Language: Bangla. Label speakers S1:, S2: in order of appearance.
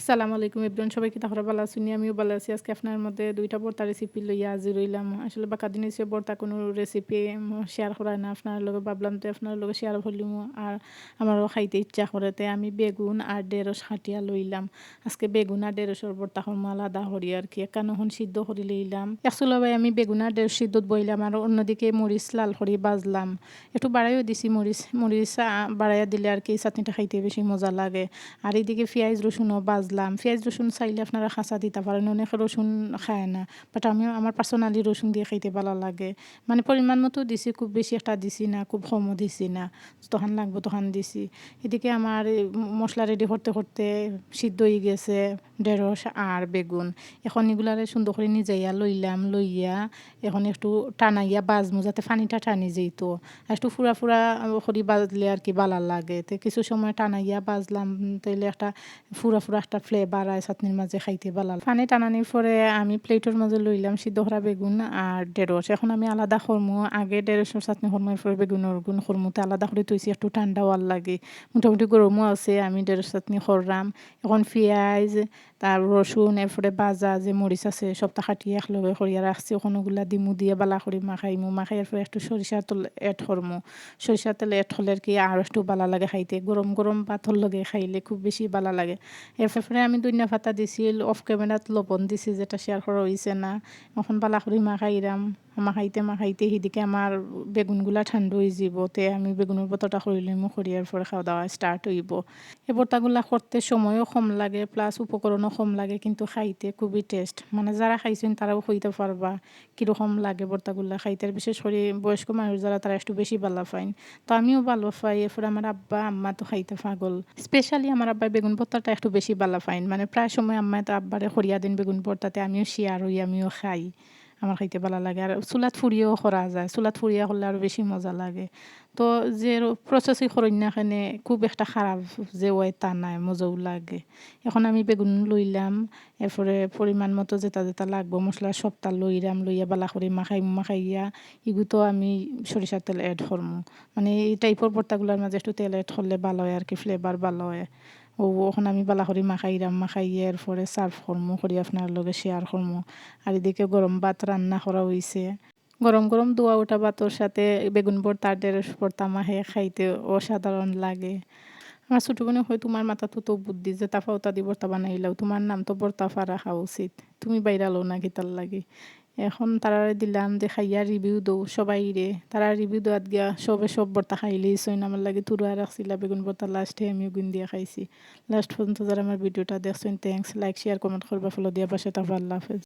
S1: আসসালামু আলাইকুম ইব্রান সবাই কি তাহলে ভালো আছেন? আমিও ভালো আছি। আজকে আপনার মধ্যে দুইটা বর্তা রেসিপি লইয়া আজি রইলাম আসলে বাকা দিন এসে বর্তা কোনো রেসিপি শেয়ার করায় না। আপনার লগে ভাবলাম তো আপনার লগে শেয়ার করলিম আর আমারও খাইতে ইচ্ছা করেতে আমি বেগুন আর ডেরস হাটিয়া লইলাম। আজকে বেগুন আর ডেরসর বর্তা হরম আলাদা করি আর কি। একানখন সিদ্ধ করে লইলাম। একচুলো ভাই, আমি বেগুন আর ডেরস সিদ্ধত বইলাম আর অন্যদিকে মরিচ, লাল করি বাজলাম। একটু বাড়াইও দিছি মরিচ। মরিচ বাড়াইয়া দিলে আর কি, চাটনিটা খাইতে বেশি মজা লাগে। আর এইদিকে পেঁয়াজ, রসুনও বাজ ভাজলাম পেঁয়াজ, রসুন চাইলে আপনারা খাঁচা দিতে পারেন, অনেক রসুন খায় না। বাট আমি আমার পার্সোনালি রসুন দিয়ে খাইতে ভালো লাগে। মানে পরিমাণ মতো দিছি, খুব বেশি একটা দিছি না, খুব কমও দিছি না। তখন লাগবো, তখন দিছি। এদিকে আমার মশলা রেডি করতে করতে সিদ্ধ হয়ে গেছে। ঢেঁড়স আর বেগুন। এখন এগুলারে সুন্দর করে নিজাইয়া লইলাম, লইয়া এখন একটু টানাইয়া বাজমু যাতে পানিটা টানি যেত একটু ফুরা ফুরা করি বাজলে আর কি ভালো লাগে। তো কিছু সময় টানাইয়া বাজলাম তাইলে একটা ফুরা ফুরা একটা ফ্লেভার আয় চাটনির মাঝে খাইতে ভালো পানি টানানির পরে আমি প্লেটের মাঝে লইলাম সিদ্ধহরা বেগুন আর ঢেঁড়স এখন আমি আলাদা খরমু আগে ঢেঁড়সের চাটনি খরমু এরপরে বেগুনের গুণ খরমুতে আলাদা করে তুইছি একটু ঠান্ডা হওয়ার লাগে। মোটামুটি গরমও আছে, আমি ঢেঁড়স চাটনি খররাম এখন পেঁয়াজ তার রসুন এরপরে বাজা, যে মরিচ আছে সবটা খাটিয়ে একলগে করিয়া রাখছি ওখানোগুলা দিমু, দিয়ে বালা করি মাখাইমু মাখাই এরপরে একটু সরিষার তেল এড করমু সরিষার তেল এড হলে কি আর একটু বালা লাগে খাইতে। গরম গরম পাথর লগে খাইলে খুব বেশি বালা লাগে। এরপরে আমি দুনিয়া ফাতা দিছিল অফ ক্যামেরাত লবণ দিছি যেটা শেয়ার করা হয়েছে না। এখন বালা করি মাখাইরাম মাখাইতে মাখাইতে সেদিকে আমার বেগুনগুলা ঠান্ডা হয়ে যাব, তে আমি বেগুনের বতটা করিলে মুখ করিয়ার পরে খাওয়া দাওয়া স্টার্ট হইব। এই বতাগুলা করতে সময়ও কম লাগে প্লাস উপকরণও কম লাগে, কিন্তু খাইতে খুবই টেস্ট মানে যারা খাইছেন তারাও হইতে পারবা কীরকম লাগে বর্তাগুলা খাইতে। আর বিশেষ করে বয়স্ক মানুষ যারা তারা একটু বেশি ভালো পাইন। তো আমিও ভালো পাই এরপরে আমার আব্বা আম্মা তো খাইতে পাগল। স্পেশালি আমার আব্বা বেগুন ভর্তাটা একটু বেশি ভালো পাইন। মানে প্রায় সময় আম্মা তো আব্বারে খরিয়া দিন বেগুন ভর্তাতে আমিও শেয়ার হই আমিও খাই। আমার খাইতে ভালো লাগে। আর চুলাত ফুরিয়েও করা যায়, চুলাত ফুরিয়া করলে আরও বেশি মজা লাগে। তো যে প্রসেসই করেন না এখানে খুব একটা খারাপ যে ওয়াই তা নাই, মজাও লাগে। এখন আমি বেগুন লইলাম এরপরে পরিমাণ মতো যেটা যেটা লাগবো মশলা সবটা লইরাম লইয়া বালা করে মাখাই মাখাইয়া ইগুতো আমি সরিষার তেল এড করমু মানে এই টাইপের ভর্তাগুলোর মাঝে একটু তেল এড করলে ভালো হয় আর কি ফ্লেভার ভালো হয়। ও ওখান আমি বালা করি, মাখাইরাম মাখাইয়ে এরপরে সার্ভ করমু, করি আপনার লগে শেয়ার করমু। আর এদিকে গরম ভাত রান্না করা হয়েছে গরম গরম দোয়া ওঠা ভাতর সাথে বেগুন ভর্তা, ঢেঁড়স ভর্তা মাহে খাইতে অসাধারণ লাগে। আমার ছোটো বোনে হয় তোমার মাথা তো তো বুদ্ধি যে তাফা ওতা দি ভর্তা বানাইলাও, তোমার নাম তো ভর্তা ফারা খাওয়া উচিত। তুমি বাইরালো না কি লাগে? এখন তারা দিলাম যে খাইয়া রিভিউ দৌ সবাই রে তারা রিভিউ দেওয়াত গিয়া সবে সব বর্তা খাইলেই সইন আমার লাগে তুরা রাখছিলা, বেগুন বর্তা লাস্টে আমি গুণ দিয়ে খাইছি। লাস্ট পর্যন্ত যারা আমার ভিডিওটা দেখছেন থ্যাংকস লাইক শেয়ার কমেন্ট করবা ফলো দিয়া পাশে তারপর আল্লাহ হাফেজ।